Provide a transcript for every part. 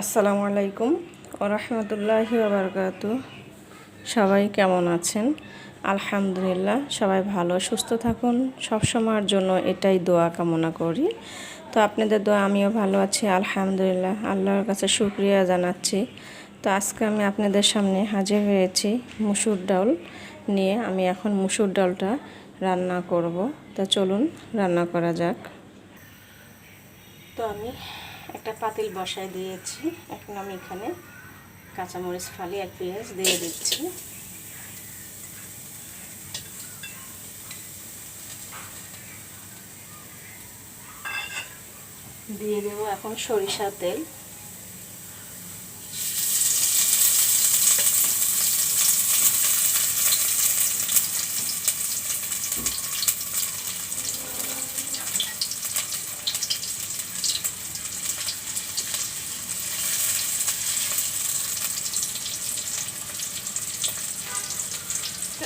আসসালামু আলাইকুম ওরহমতুল্লাহি বাবরকাত সবাই কেমন আছেন? আলহামদুলিল্লাহ, সবাই ভালো, সুস্থ থাকুন। সব সময়ের জন্য এটাই দোয়া কামনা করি। তো আপনাদের দোয়া, আমিও ভালো আছি, আলহামদুলিল্লাহ। আল্লাহর কাছে শুক্রিয়া জানাচ্ছি। তো আজকে আমি আপনাদের সামনে হাজির হয়েছি মুসুর ডাল নিয়ে। আমি এখন মুসুর ডালটা রান্না করব। তা চলুন, রান্না করা যাক। তো আমি একটা পাতিল বসায় দিয়েছি। এখন আমি এখানে কাঁচামরিচ, ফালি এক পেঁয়াজ দিয়ে দিচ্ছি। দিয়ে দেবো এখন সরিষা তেল।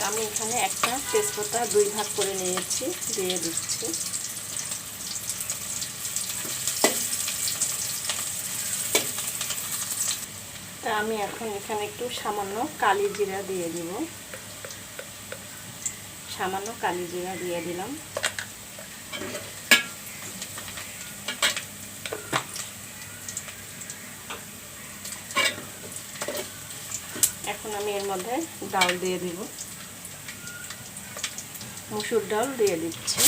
আমি এখানে একটা তেজপাতা দুই ভাগ করে নিয়েছি, দিয়ে দিচ্ছি। তা আমি এখন এখানে একটু সামান্য কালি জিরা দিয়ে দিব। সামান্য কালি জিরা দিয়ে দিলাম। এখন আমি এর মধ্যে ডাল দিয়ে দিব। মুসুর ডাল দিয়ে দিচ্ছি।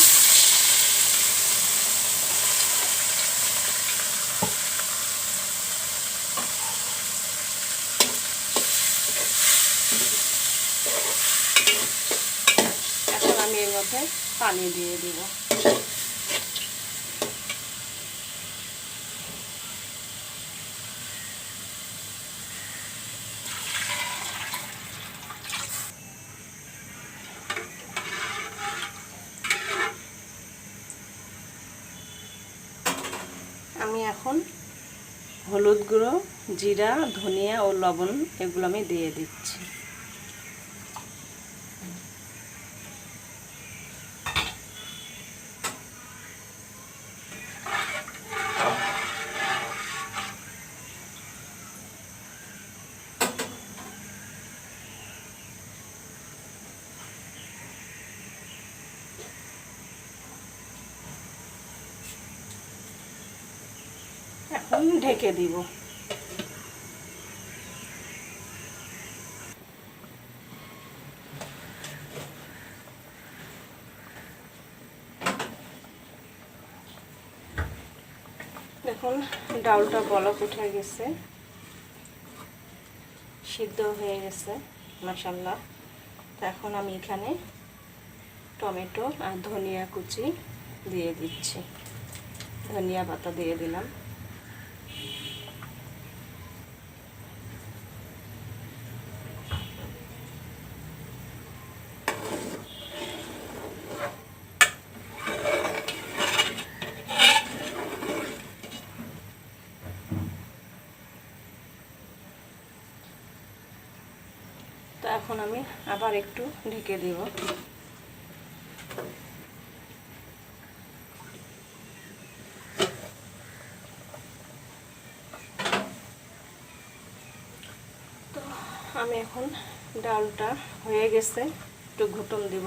এখন আমি এর মধ্যে পানি দিয়ে দিব আমি এখন হলুদ গুঁড়ো জিরা ধনিয়া ও লবণ এগুলো আমি দিয়ে দিচ্ছি। এখন ঢেকে দিব। দেখুন, ডালটা বলক উঠে গেছে। সিদ্ধ হয়ে গেছে মাসাল্লাহ তো এখন আমি এখানে টমেটো আর ধনিয়া কুচি দিয়ে দিচ্ছি। ধনিয়া পাতা দিয়ে দিলাম। তো এখন আমি আবার একটু ঢেকে দিব। তো আমি এখন ডালটা হয়ে গেছে, একটু ঘুটন দিব।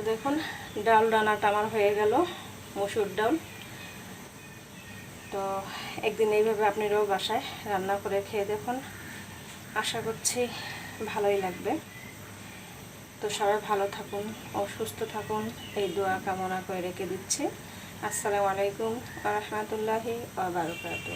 তো দেখুন, ডাল রান্নাটা আমার হয়ে গেল, মসুর ডাল। তো একদিন এইভাবে আপনারাও বাসায় রান্না করে খেয়ে দেখুন। আশা করছি ভালোই লাগবে। তো সবাই ভালো থাকুন ও সুস্থ থাকুন, এই দোয়া কামনা করে রেখে দিচ্ছি। আসসালামু আলাইকুম রহমতুল্লাহি আবরকাত